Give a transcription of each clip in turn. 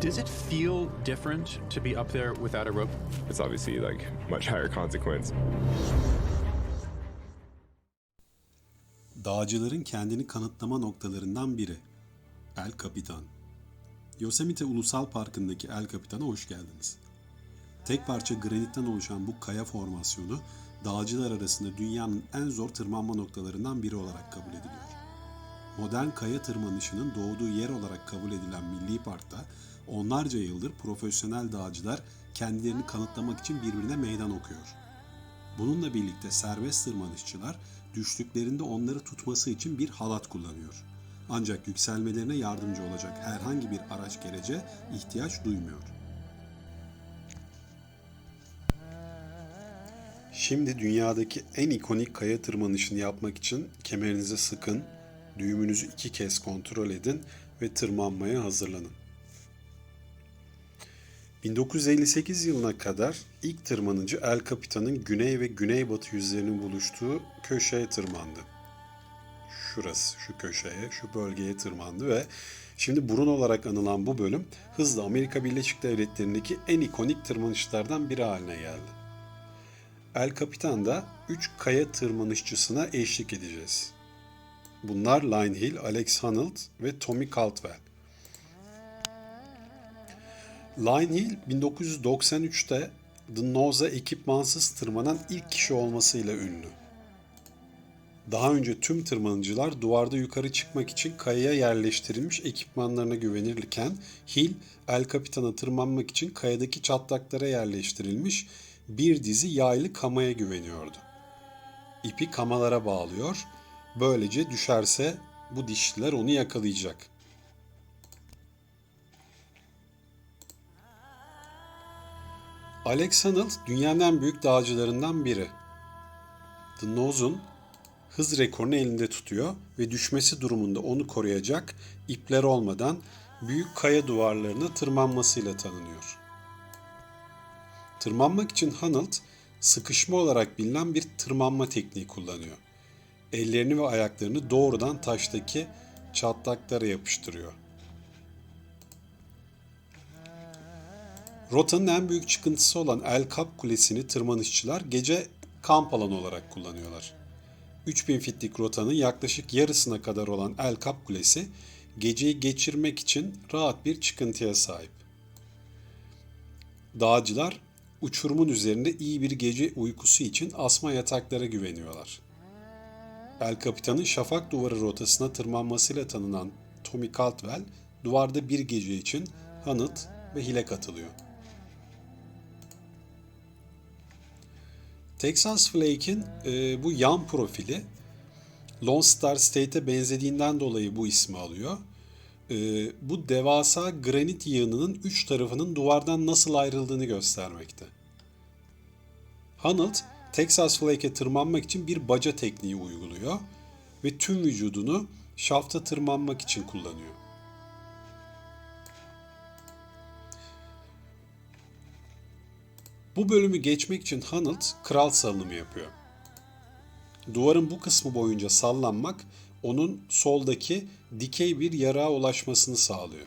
Does it feel different to be up there without a rope? It's obviously like much higher consequence. Dağcıların kendini kanıtlama noktalarından biri. El Capitan. Yosemite Ulusal Parkı'ndaki El Capitan'a hoş geldiniz. Tek parça granitten oluşan bu kaya formasyonu dağcılar arasında dünyanın en zor tırmanma noktalarından biri olarak kabul ediliyor. Modern kaya tırmanışının doğduğu yer olarak kabul edilen Milli Park'ta onlarca yıldır profesyonel dağcılar kendilerini kanıtlamak için birbirine meydan okuyor. Bununla birlikte serbest tırmanışçılar düştüklerinde onları tutması için bir halat kullanıyor. Ancak yükselmelerine yardımcı olacak herhangi bir araç gerece ihtiyaç duymuyor. Şimdi dünyadaki en ikonik kaya tırmanışını yapmak için kemerinizi sıkın, düğümünüzü iki kez kontrol edin ve tırmanmaya hazırlanın. 1958 yılına kadar ilk tırmanıcı El Capitan'ın güney ve güneybatı yüzlerinin buluştuğu köşeye tırmandı. Şurası, şu köşeye, şu bölgeye tırmandı ve şimdi burun olarak anılan bu bölüm hızla Amerika Birleşik Devletleri'ndeki en ikonik tırmanışlardan biri haline geldi. El Capitan'da 3 kaya tırmanışçısına eşlik edeceğiz. Bunlar Line Hill, Alex Honnold ve Tommy Caldwell. Line Hill 1993'te The Nose'a ekipmansız tırmanan ilk kişi olmasıyla ünlü. Daha önce tüm tırmanıcılar duvarda yukarı çıkmak için kayaya yerleştirilmiş ekipmanlarına güvenirken Hill, El Capitan'a tırmanmak için kayadaki çatlaklara yerleştirilmiş bir dizi yaylı kamaya güveniyordu. İpi kamalara bağlıyor, böylece düşerse bu dişliler onu yakalayacak. Alex Honnold dünyanın en büyük dağcılarından biri. The Nose'un hız rekorunu elinde tutuyor ve düşmesi durumunda onu koruyacak ipler olmadan büyük kaya duvarlarına tırmanmasıyla tanınıyor. Tırmanmak için Honnold sıkışma olarak bilinen bir tırmanma tekniği kullanıyor. Ellerini ve ayaklarını doğrudan taştaki çatlaklara yapıştırıyor. Rotanın en büyük çıkıntısı olan El Cap Kulesi'ni tırmanışçılar gece kamp alanı olarak kullanıyorlar. 3000 fitlik rotanın yaklaşık yarısına kadar olan El Cap Kulesi geceyi geçirmek için rahat bir çıkıntıya sahip. Dağcılar uçurumun üzerinde iyi bir gece uykusu için asma yataklara güveniyorlar. El Capitan'ın şafak duvarı rotasına tırmanmasıyla tanınan Tommy Caldwell duvarda bir gece için Hanıt ve Hill'e katılıyor. Texas Flake'in e, bu yan profili Lone Star State'e benzediğinden dolayı bu ismi alıyor. E, bu devasa granit yığınının üç tarafının duvardan nasıl ayrıldığını göstermekte. Honnold, Texas Flake'e tırmanmak için bir baca tekniği uyguluyor ve tüm vücudunu şafta tırmanmak için kullanıyor. Bu bölümü geçmek için Honnold kral salınımı yapıyor. Duvarın bu kısmı boyunca sallanmak onun soldaki dikey bir yarağa ulaşmasını sağlıyor.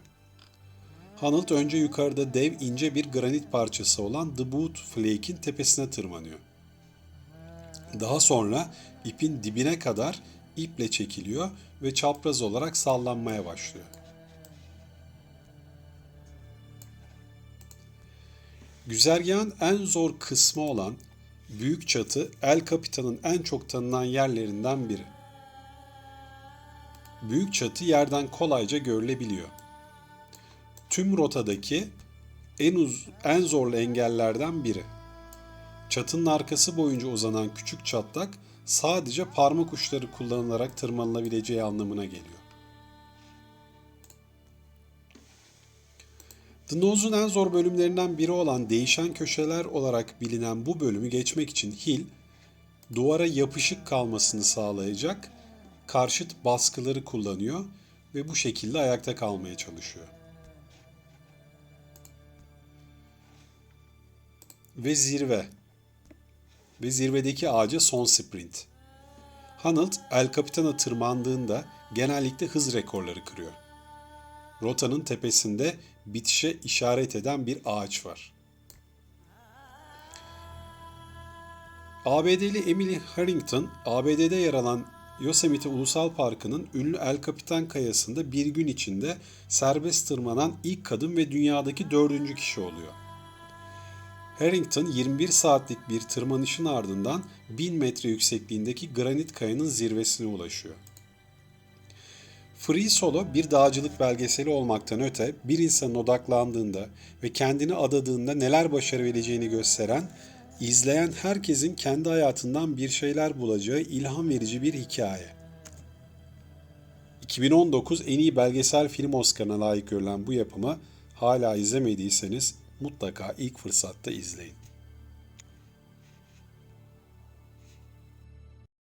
Honnold önce yukarıda dev ince bir granit parçası olan The Boot Flake'in tepesine tırmanıyor. Daha sonra ipin dibine kadar iple çekiliyor ve çapraz olarak sallanmaya başlıyor. Güzergahın en zor kısmı olan büyük çatı El Capitan'ın en çok tanınan yerlerinden biri. Büyük çatı yerden kolayca görülebiliyor. Tüm rotadaki en uz en zorlu engellerden biri. Çatının arkası boyunca uzanan küçük çatlak sadece parmak uçları kullanılarak tırmanılabileceği anlamına geliyor. The en zor bölümlerinden biri olan değişen köşeler olarak bilinen bu bölümü geçmek için Hill, duvara yapışık kalmasını sağlayacak karşıt baskıları kullanıyor ve bu şekilde ayakta kalmaya çalışıyor. Ve zirve. Ve zirvedeki ağaca son sprint. Honnold El Capitan'a tırmandığında genellikle hız rekorları kırıyor. Rotanın tepesinde bitişe işaret eden bir ağaç var. ABD'li Emily Harrington, ABD'de yer alan Yosemite Ulusal Parkı'nın ünlü El Capitan Kayası'nda bir gün içinde serbest tırmanan ilk kadın ve dünyadaki dördüncü kişi oluyor. Harrington 21 saatlik bir tırmanışın ardından 1000 metre yüksekliğindeki granit kayanın zirvesine ulaşıyor. Free Solo bir dağcılık belgeseli olmaktan öte bir insanın odaklandığında ve kendini adadığında neler başarabileceğini gösteren, izleyen herkesin kendi hayatından bir şeyler bulacağı ilham verici bir hikaye. 2019 en iyi belgesel film Oscar'ına layık görülen bu yapımı hala izlemediyseniz mutlaka ilk fırsatta izleyin.